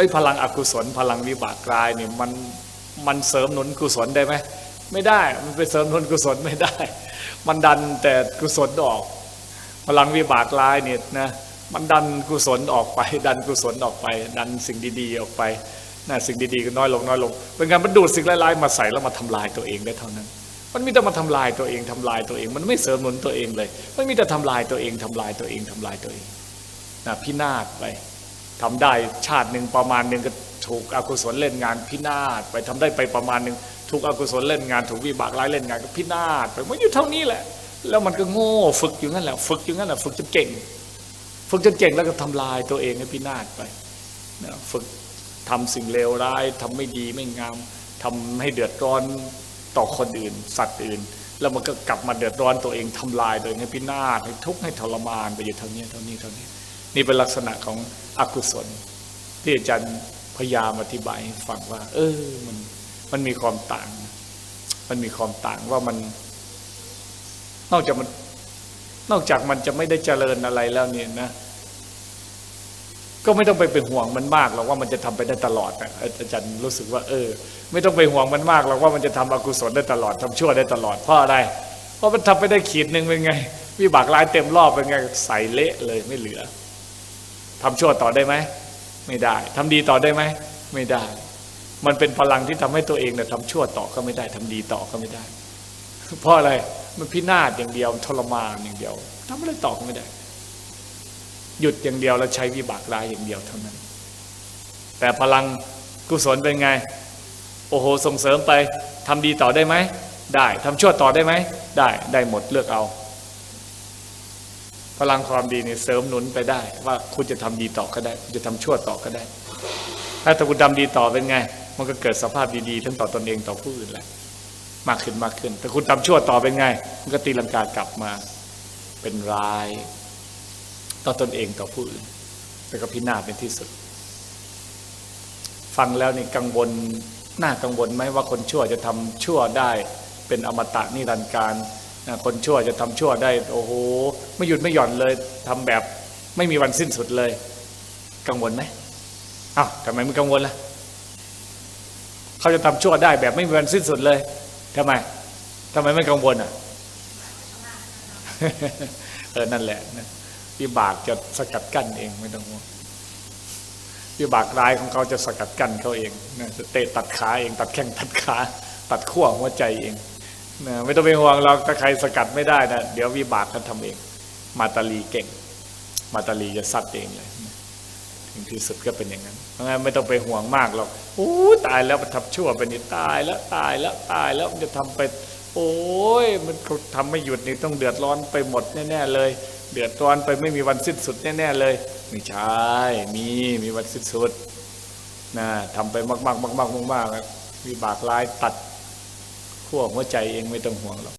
ไปพลังอกุศล พลังวิบากกลายเนี่ยมันมันเสริมหนุนกุศลได้ไหมไม่ได้มันไปเสริมหนุนกุศลไม่ได้ มันดันแต่กุศลออก พลังวิบากร้ายเนี่ยนะมันดันกุศลออกไป ดันกุศลออกไป ดันสิ่งดี ๆ ออกไปนะสิ่งดีๆก็น้อยลงน้อยลงเป็นการมันดูดสิ่งร้ายๆมาใส่แล้วมาทำลายตัวเองได้เท่านั้น มันมีแต่มาทำลายตัวเองทำลายตัวเอง มันไม่เสริมหนุนตัวเองเลย มันมีแต่ทำลายตัวเองทำลายตัวเองทำลายตัวเองนะพินาศไป ทำได้ชาติหนึ่งประมาณหนึ่งก็ถูกอกุศลเล่นงานพินาศไปทำได้ไปประมาณหนึ่งถูกอกุศลเล่นงาน ถูกวิบากร้ายเล่นงานก็พินาศไปมันอยู่เท่านี้แหละ แล้วมันก็โง่ฝึกอยู่งั้นแหละฝึกอยู่งั้นแหละฝึกจนเก่ง ฝึกจนเก่งแล้วก็ทำลายตัวเองให้พินาศไปนะฝึกทำสิ่งเลวร้ายทำไม่ดีไม่งามทำให้เดือดร้อนต่อคนอื่น สัตว์อื่น แล้วมันก็กลับมาเดือดร้อนตัวเองทำลายตัวเองให้พินาศให้ทุกข์ให้ทรมานไปอยู่เท่านี้เท่านี้เท่านี้ นี่เป็นลักษณะของอกุศล ที่อาจารย์พยายามอธิบายให้ฟังว่า เออมันมันมีความต่าง มันมีความต่างว่ามัน นอกจากมัน นอกจากมันจะไม่ได้เจริญอะไรแล้วเนี่ยนะ ก็ไม่ต้องไปเป็นห่วงมันมากหรอกว่ามันจะทำไปได้ตลอดนะอาจารย์รู้สึกว่า เออ ไม่ต้องไปห่วงมันมากหรอกว่ามันจะทำอกุศลได้ตลอดทำชั่วได้ตลอดเพราะอะไร เพราะมันทำไปได้ขีดหนึ่งเป็นไงวิบากร้ายเต็มรอบเป็นไงใส่เละเลยไม่เหลือ ทำชั่วต่อได้ไหมไม่ได้ทำดีต่อได้ไหมไม่ได้ มันเป็นพลังที่ทำให้ตัวเองเนี่ยทำชั่วต่อก็ไม่ได้ทำดีต่อก็ไม่ได้ เพราะอะไรมันพินาศอย่างเดียวทรมานอย่างเดียวทำอะไรต่อก็ไม่ได้ หยุดอย่างเดียวแล้วใช้วิบากร้ายอย่างเดียวเท่านั้น แต่พลังกุศลเป็นไง โอ้โหส่งเสริมไปทำดีต่อได้ไหมได้ทำชั่วต่อได้ไหมได้ได้หมดเลือกเอา พลังความดีเนี่ยเสริมหนุนไปได้ ว่าคุณจะทำดีต่อก็ได้ คุณจะทำชั่วต่อก็ได้ ถ้าถ้าคุณทำดีต่อเป็นไง มันก็เกิดสภาพดีๆทั้งต่อตนเองต่อผู้อื่นแหละมากขึ้นมากขึ้น แต่คุณทำชั่วต่อเป็นไง มันก็ตีลังกากลับมาเป็นร้าย ต่อตนเองต่อผู้อื่นแล้วก็พินาศเป็นที่สุด ฟังแล้วนี่กังวลน่ากังวลไหมว่าคนชั่วจะทำชั่วได้ เป็นอมตะนิรันดร์การ คนชั่วจะทำชั่วได้ โอ้โห ไม่หยุดไม่หย่อนเลยทำแบบไม่มีวันสิ้นสุดเลย กังวลไหมอ้าวทำไมไม่กังวลล่ะเขาจะทำชั่วได้แบบไม่มีวันสิ้นสุดเลยทำไมทำไมไม่กังวลอะเออนั่นแหละนะวิบากจะสกัดกั้นเองไม่ต้องห่วงวิบากร้ายของเขาจะสกัดกั้นเขาเองนะจะเตะตัดขาเอง ตัดแข้งตัดขา ตัดขั้วหัวใจเอง นะไม่ต้องไปห่วงเราถ้าใครสกัดไม่ได้นะเดี๋ยววิบากเขาทำเอง มาตาลีเก่ง มาตาลีจะซัดเองเลยถึงที่สุดก็เป็นอย่างนั้นเพราะงั้นไม่ต้องไปห่วงมากหรอกโอ้ตายแล้วมันทำชั่วไปนี่ตายแล้วตายแล้วตายแล้วมันจะทำไป โอ้ยมันทำไม่หยุดนี่ต้องเดือดร้อนไปหมดแน่ๆเลย เดือดร้อนไปไม่มีวันสิ้นสุดแน่ๆเลยไม่ใช่มีมีวันสิ้นสุดนะทำไปมากๆมากๆมากๆวิบากร้ายตัด ขั้วหัวใจเองไม่ต้องห่วงหรอก